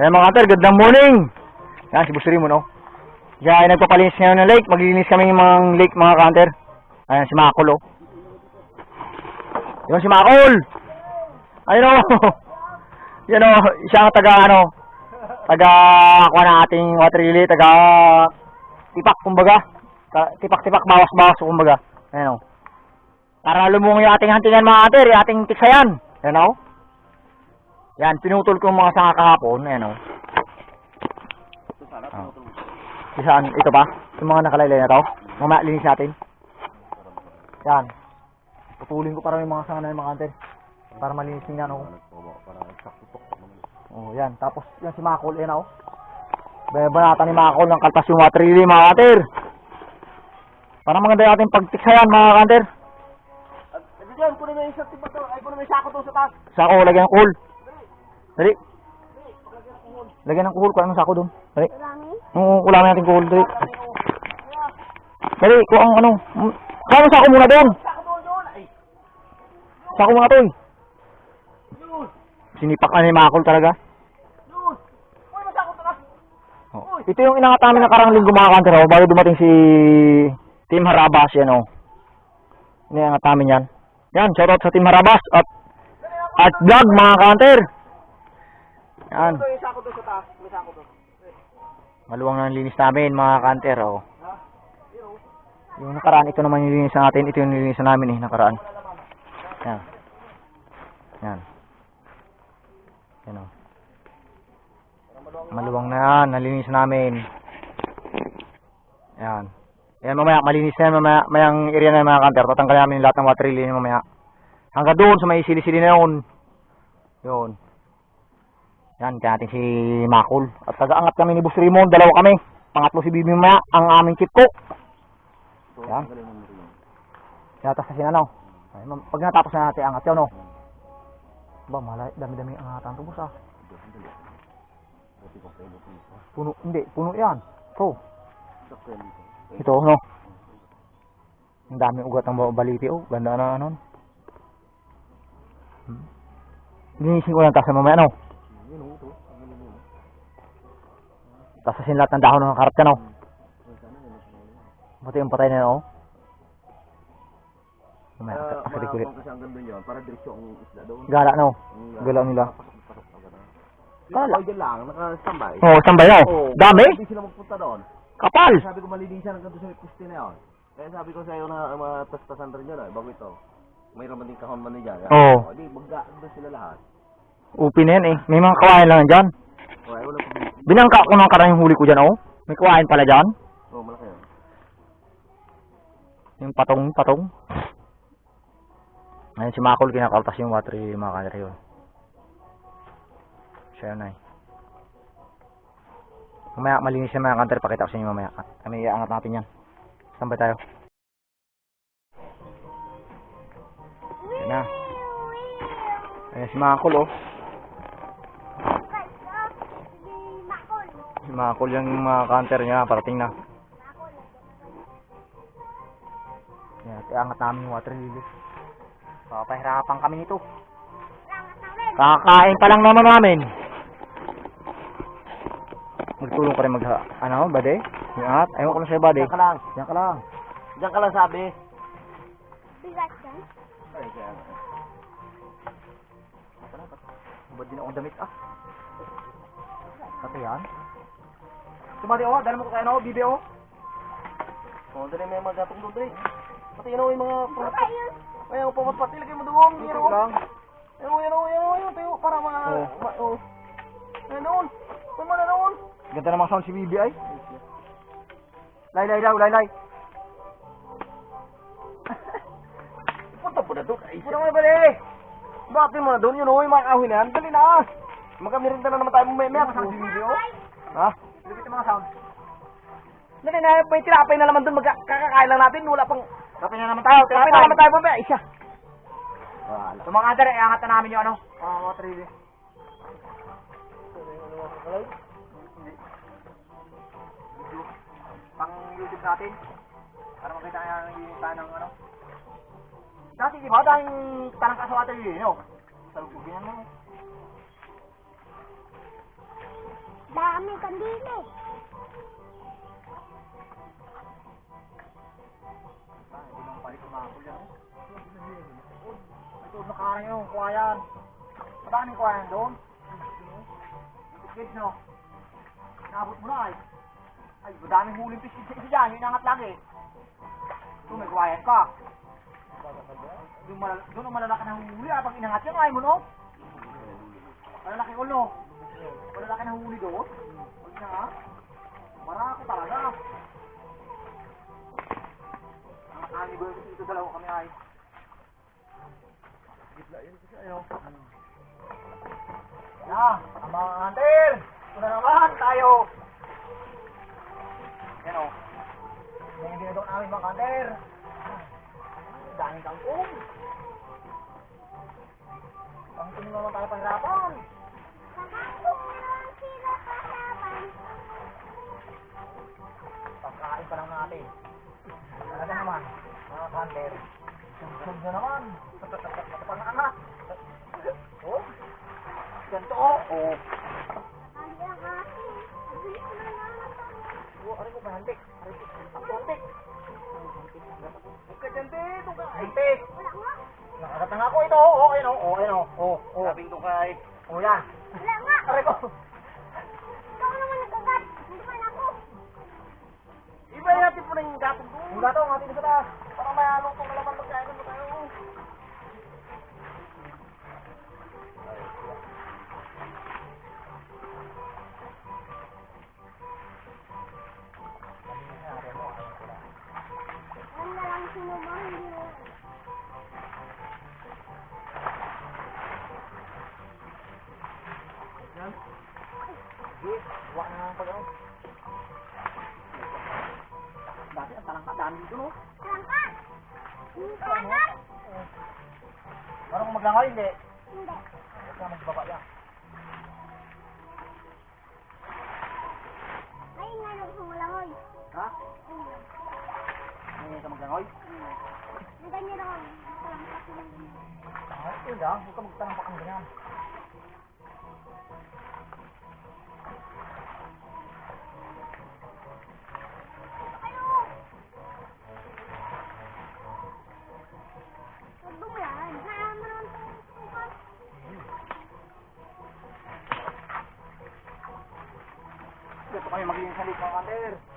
Ayan mga kanter, good morning! Yan, si Busuri mo, no? Diyan ay nagpapalinis ngayon ng lake. Maglilinis kami ng mga lake, mga kanter. Ayan, si Makol, oh. Si Makol! Ayun, oh! Yan, oh, siya ang taga, ano, taga, kuha ng ating water lily, taga, tipak, kumbaga. Tipak-tipak, bawas-bawas, kumbaga. Ayan, oh. Para lumung yung ating hantingan, mga kanter, yung ating tiksayan. Ayan, oh. Yan, pinutol ko yung mga sanga kahapon. Ayan, oh. Oh. Saan? Ito ba? Yung mga nakalaylay na to? Mamaya linis natin. Yan. Putulin ko para yung mga sanga na yung mga kanter. Para malinis din yan, oh. Oh, yan. Tapos, yan si Makol, yan, oh. Bebanatan ni Makol ng kaltas yung water lily, mga kanter. Para maganda yung ating pagtiksayan, mga kanter. Ito dyan, kunin mo yung isang tiba to. Ay, kunin mo yung sako to sa taas. Sako, lagyan ng kuhol. Dali. Lagyan ng kuhol, kuha ng sako doon. Dali. Oo, kulamin natin kuhol, dali. Dali, kuha ang ano. Kuha ng sako muna doon. Sako mga tol. yun. Sinipak na ni Makol talaga. Na. Oh. Ito yung inangat namin ng karang linggo mga kanter, oh, bago dumating si Team Harabas, yan oh. Iniangat namin yan. Yan, shoutout sa Team Harabas at at vlog mga kanter. Yan, Ito yung sako to sa taas. May sako to. maluwang na linis namin mga kanter, oh. Yung nakaraan, ito naman yung linis natin, ito yung linis namin eh, nakaraan. Yan. Yan. Yan oh. Maluwang na yan, nalinis namin. Yan. Yan mamaya, malinis na yan mamaya, mayang area na yung mga kanter. Tatanggalin namin lahat ng water niya mamaya. Hanggang doon sa may sili-sili na yun. Yun. Yan, kaya natin si Makul. At taga-angat kami ni Boss Raymond, dalawa kami. Pangatlo si Bibi mamaya, ang aming chip ko. Yan. Tinatas na, no? Ay, pag natapos na natin, angat yun, no? Ba, malay, dami-dami ang angatan to, boss, ah. Puno, hindi, puno yan. Ito. Ito, no? Ang dami ugat ng ba- baliti, oh. Ganda na, ano? Hmm. Linisin ko lang tas mamaya, no? Tasasin lahat ng dahon ng karat ka, no? Pati yung patay na, no? Mamaya, Uh, kasi ang ganda yun. Para diretso ang isda doon. Gala, no? Nila. Pasok-pasok na gano'n. Kala. Dyan lang, nakastambay. Oo, oh, sambay, no? Oo. Dami? Hindi sila magpunta doon. Kapal! Sabi ko malilisan ang ganito sa piste na yun. Kaya sabi ko sa iyo na mga tastasan rin yun, bago ito. May raman din kahon man niya. Oo. Di, magda doon sila lahat. Upi na yan, eh. May mga kawain lang dyan. O, ay, wala pa. Binangka ko ng karang yung huli ko dyan, oh. May kawain pala dyan. Oo, malaki yun. Yung patong, patong. Ayun si Makol, kinakaltas yung water yung mga kanira yun. Siya yun, ay. Mamaya, malinis yung mga kanter. Pakita ko sa inyo mamaya. Kami iangat natin yan. Saan ba tayo? Yan na. Ayun si Makol, oh. Si Makol yung mga kanter niya. Parating na. Yan, iangat namin yung water lily. Papahirapan kami nito. Kakain pa lang naman namin. Magtulong ka rin mag... Ano, bade? Ingat. Ayaw ko lang sa'yo, bade. Diyan ka lang. Yan ka lang. Diyan ka lang sabi. Bigat yan. Ay, kaya. Ba't din akong damit, ah? Pati yan? Tumari, oh. Dala mo ko kayo, no? Bibi, oh. O, dali may magatong doon, dali. Pati yun, oh, yung mga yun. Ay, ang pangat pati, lagay mo doon. Oh. lang. Yan, oh, yan, oh, yan, oh, yan, tayo. Para mga... Oo. ma- Oh. Yan, doon. Kung mo na doon. Ganda namang sound si Bibi, ay. Lay, lay, daw, lay, lay. Punta po na doon. Ay, sino may bali? Bakit mo na doon? Yun, oh, yung mga kahoy na yan. Dali na. Magkamirinda na naman tayo. May may kasama si video. Ha? Lipit yung mga sound. Dali na, may tinapay na naman doon. Magkakakain lang natin. Wala pang... Kapin na naman tayo. Tinapay na naman tayo pa ba? Isa. Wala. Sa mga kanter, iangat na namin yung ano. Ah, water lily. Pang YouTube natin. Para makita nga yung tayo ng ano. Dati di ba tayong tanang ka sa water lily, no? Sa lugugin yan mo. May kandila. Ah, hindi naman balik kumapol yan. Ito, nakarang yung kuwayan. Yung kuwayan doon? Kids, no? Naabot mo na ay. Ay, madaming huling fish isa dyan, yung inangat lagi. Ito, may kuwayan ka. Doon, malal doon ang malalaki na huli, ah, pag inangat yan, ay mo, no? Malalaki ulo. Malalaki na huli doon. Pag inangat. Marako talaga. Ang ani ba yung dito dalawa kami ay. Gitla yun kasi ayo. Ya, ang mga hunter. Ito na naman tayo. Yan o. Yan yung ginagawa namin mga hunter. Daming kangkong. Kangkong naman tayo pahirapan. Kakakong Pagkain pa lang natin. Talaga naman, mga hunter. Sug na naman. Pangangat. Oh. Ganito oh. Oh. Ito. Oh, ano ko ba hantik? Ang dyan ka. Hantik. Wala nga. Nakagat na ako ito. Oh, ayun oh. Oh, ayun oh. Oh, oh. Sabi ko kay... Oh, yan. Lang. Parang kung maglangaw, hindi. Hindi. Huwag ka magbaba yan. Ay, nga nung sumulangoy. Ha? Hindi ka maglangoy? Naganyan ako. Langka sila. Ah, ito lang. Huwag ka magtalampak ng ganyan. Gusto kami magiging salit mga kanter.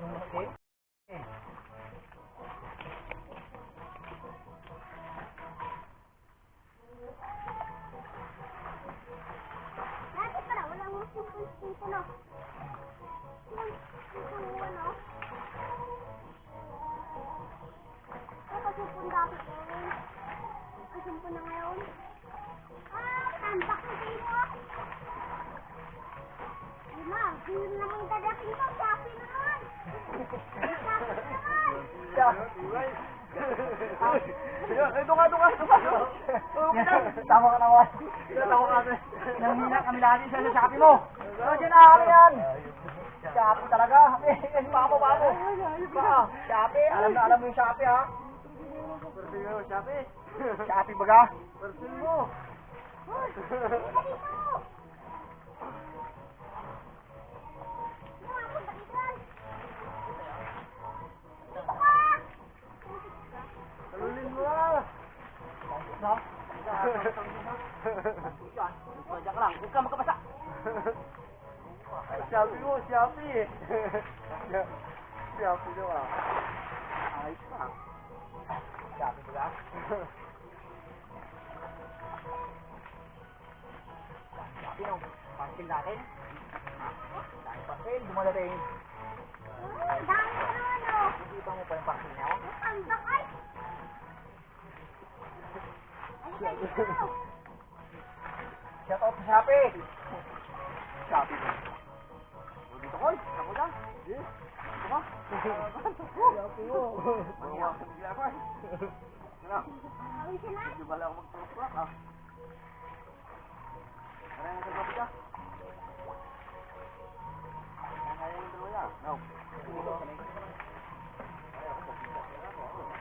Yung Sapi. Ito nga, ito nga, ito nga. Tama ka naman. Tama ka na. Nanghina kami lagi sa sa Shopee mo. So, dyan na kami yan. Shopee talaga. Pamo, pamo. Pa, Shopee. Alam na alam mo yung Shopee, ha? Pwede nga, Shopee. Shopee baga. Person mo. Halika dito. Yan. Diyan ka lang. Huwag ka magkabasa. Shopee mo, Shopee. Shopee daw ah. Ayos ka. Shopee baga. Shopee, no? Parcel natin. Dahil parcel, dumadating. Hmm, dami naman, oh. Nakita mo pa yung parcel niya? Ang bakay. Halika dito. Shout out sa Shopee. Shopee ba? O, Dito ko, ako na. Eh, Dito ka. Shopee mo. Maniyak sa bigla ko eh. Ano? Awin sila. Hindi ba lang ako magtulak ah? Ano yung sasabi ka? Ano kaya yung dalawa niya? No.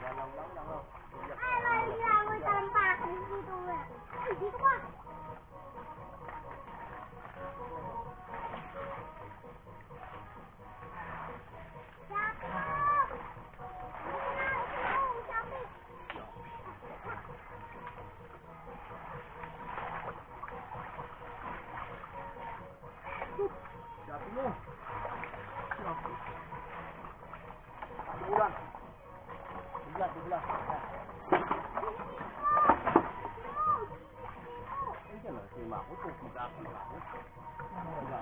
Ay, Thank you.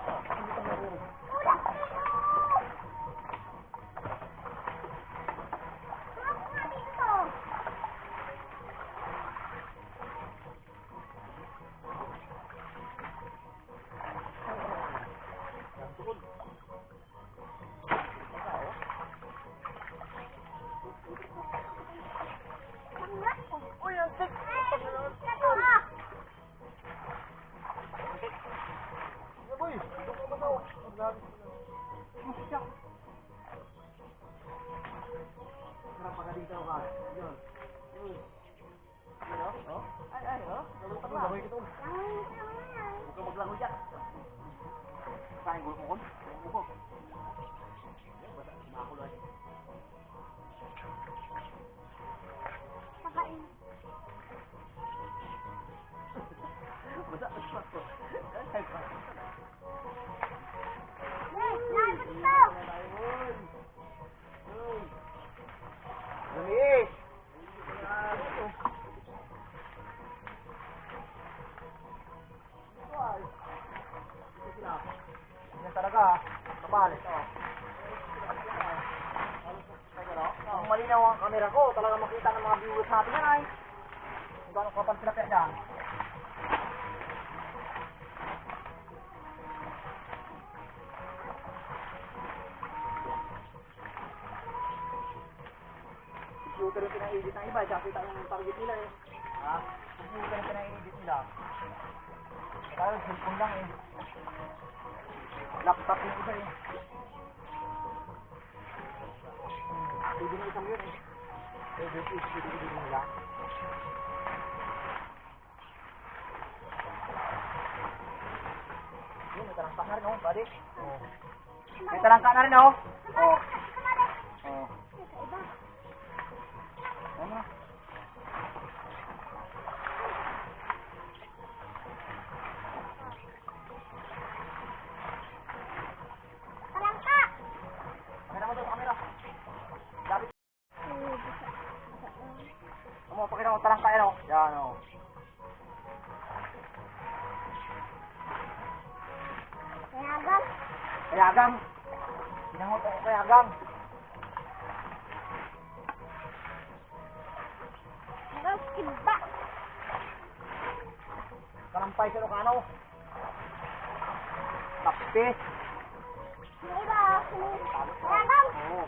Basta basta ko. Ay, ay. Computer yung pina-edit ng iba, tsaka kita yung target nila eh. Ha? Computer yung pina-edit nila. Kaya cellphone lang eh. Laptop yung iba eh. Pwede na isang yun eh. Pwede yung pwede nila. Yun, may talangka na rin oh, buddy. Oh. May talangka na rin. Oh. Oh. Iba. Ano? Talangka. Kamera mo doon, kamera. Lapit. Ano tarang tayo, no? Yan, oh. Kayagang. Kayagang. Pinangot ako kayagang. Meron iba. Kalampay sa Lucano. Yung iba, kayagang. Oo.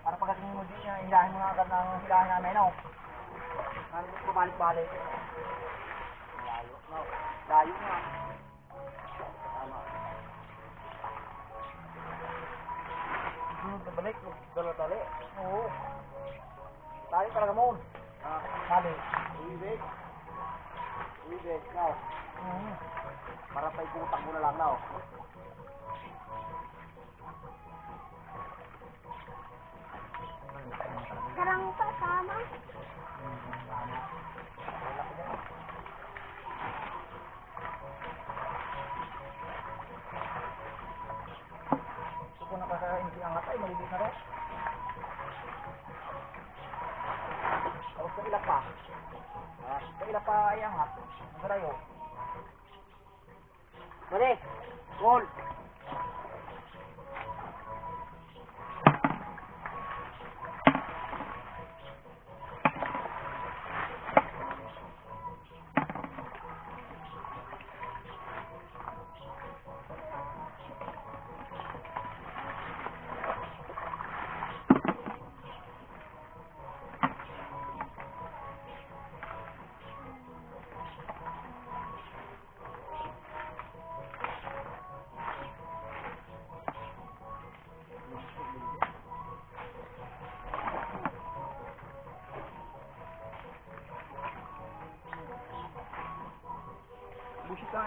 Para pagdating mo din hilahin mo na agad ng hilahin namin, no? Para pabalik-balik. Layo, no? Layo nga. Tama. Na balik, dala tali. Oo. Tali talaga mo. Ah, tali. Uwibig. Uwibig, now. Mm. Para pa ikutang mo na lang, now. Karang Nakakain si angat ay malibig na rin. Tapos sa ilap pa. Ah, sa ilap pa ay angat. Magalayo. Balik! Goal! Busit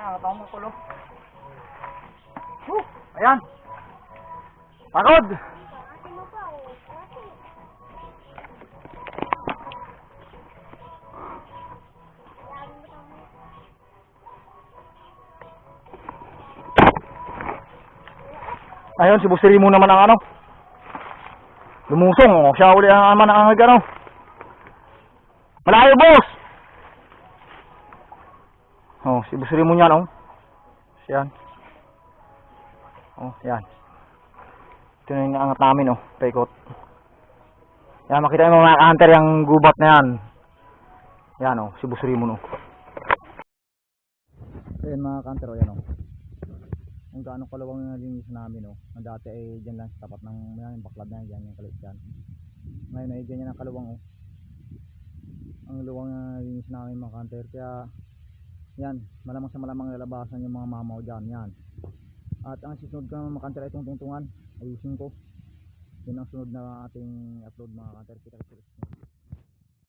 yan, katawang mo kulo. Woo! Ayan. Pagod. Ayun, si Busiri mo naman ang ano. Lumusong, oh. Siya uli ang naman ang ano. Malayo, boss! Oh, si Busiri mo niyan, oh. Siyan. Oh, yan. Ito na yung naangat namin, oh. Paikot. Yan, makita mo mga hunter yung gubat na yan. Yan, oh. Si Busiri mo, no. Ayan mga hunter, oh. Yan, oh kung gaano kalawang yung nalinis namin no. Ang dati ay dyan lang sa tapat ng yan, yung baklad na yan, yung kalit dyan. Ngayon ay ganyan ang kalawang oh. Ang luwang na nalinis namin mga kanter. Kaya yan, malamang sa malamang lalabasan yung mga mamaw dyan. Yan. At ang susunod ko kanter ay itong tungtungan. Ayusin ko. Yun ang sunod na ating upload mga kanter. Kita kita.